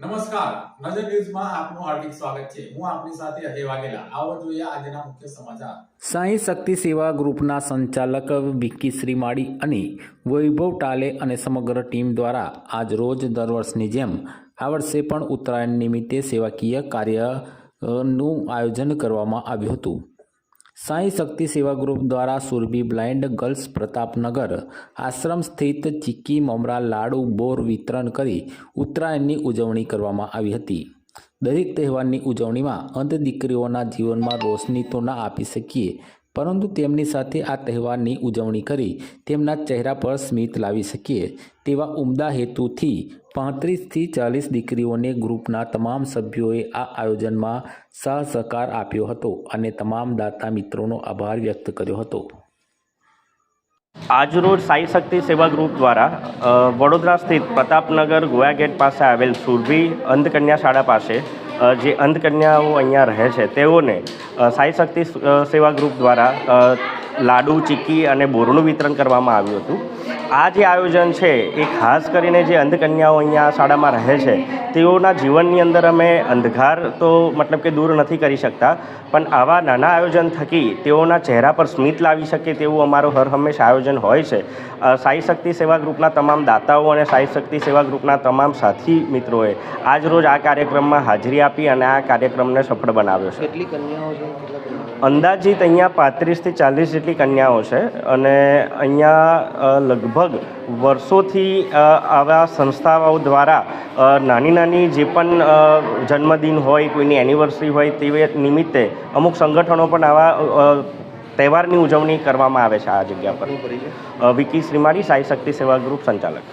નમસ્કાર. નજર ન્યૂઝમાં આપનું હાર્દિક સ્વાગત છે. હું આપની સાથે અજય વાઘેલા. આવો જોઈએ આજના મુખ્ય સમાચાર. સાંઈ શક્તિ સેવા ગ્રુપના સંચાલક વિક્કી શ્રીમાળી અને વૈભવ ટાલે અને સમગ્ર ટીમ દ્વારા આજ રોજ દર વર્ષની જેમ આ વર્ષે પણ ઉત્તરાયણ નિમિત્તે સેવાકીય કાર્યનું આયોજન કરવામાં આવ્યું હતું. સાંઈ શક્તિ સેવા ગ્રુપ દ્વારા સુરભી બ્લાઇન્ડ ગર્લ્સ પ્રતાપનગર આશ્રમ સ્થિત ચીકી મમરા લાડુ બોર વિતરણ કરી ઉત્તરાયણની ઉજવણી કરવામાં આવી હતી. દરેક તહેવારની ઉજવણીમાં અંધ દીકરીઓના જીવનમાં રોશની તો ના આપી શકીએ પરંતુ તેમની સાથે આ તહેવારની ઉજવણી કરી તેમના ચહેરા પર સ્મિત લાવી શકીએ તેવા ઉમદા હેતુથી પાંત્રીસથી ચાલીસ દીકરીઓને ગ્રુપના તમામ સભ્યોએ આ આયોજનમાં સહસહકાર આપ્યો હતો અને તમામ દાતા મિત્રોનો આભાર વ્યક્ત કર્યો હતો. આજરોજ સાઈ શક્તિ સેવા ગ્રુપ દ્વારા વડોદરા સ્થિત પ્રતાપનગર ગોયા ગેટ પાસે આવેલ સુરભી અંધકન્યા શાળા પાસે જે અંધકન્યાઓ અહીંયા રહે છે, તેઓને સાઈ શક્તિ સેવા ગ્રુપ દ્વારા લાડુ ચીક્કી અને બોરનું વિતરણ કરવામાં આવ્યું હતું આ જે આયોજન છે, એ ખાસ કરીને જે અંધકન્યાઓ અહીંયા શાળામાં રહે છે, તેઓના જીવનની અંદર અમે અંધકાર તો મતલબ કે દૂર નથી કરી શકતા, પણ આવા નાના આયોજન થકી તેઓના ચહેરા પર સ્મિત લાવી શકે તેવું અમારું હર હંમેશ આયોજન હોય છે સાઈ શક્તિ સેવા ગ્રુપના તમામ દાતાઓ અને સાઈ શક્તિ સેવા ગ્રુપના તમામ સાથી મિત્રોએ આજ રોજ આ કાર્યક્રમમાં હાજરી આપી અને આ કાર્યક્રમને સફળ બનાવ્યો છે કેટલી કન્યાઓ છે? અંદાજિત અહીંયા પાંત્રીસથી ચાલીસ જેટલી કન્યાઓ છે અને અહીંયા લગભગ વર્ષોથી આવા સંસ્થાઓ દ્વારા નાની નાની જે પણ જન્મદિન હોય કોઈની એનિવર્સરી હોય તે નિમિત્તે અમુક સંગઠનો પણ આવા તહેવારની ઉજવણી કરવામાં આવે છે આ જગ્યા પર. વિકી શ્રીમાળી સાઈ શક્તિ સેવા ગ્રુપ સંચાલક.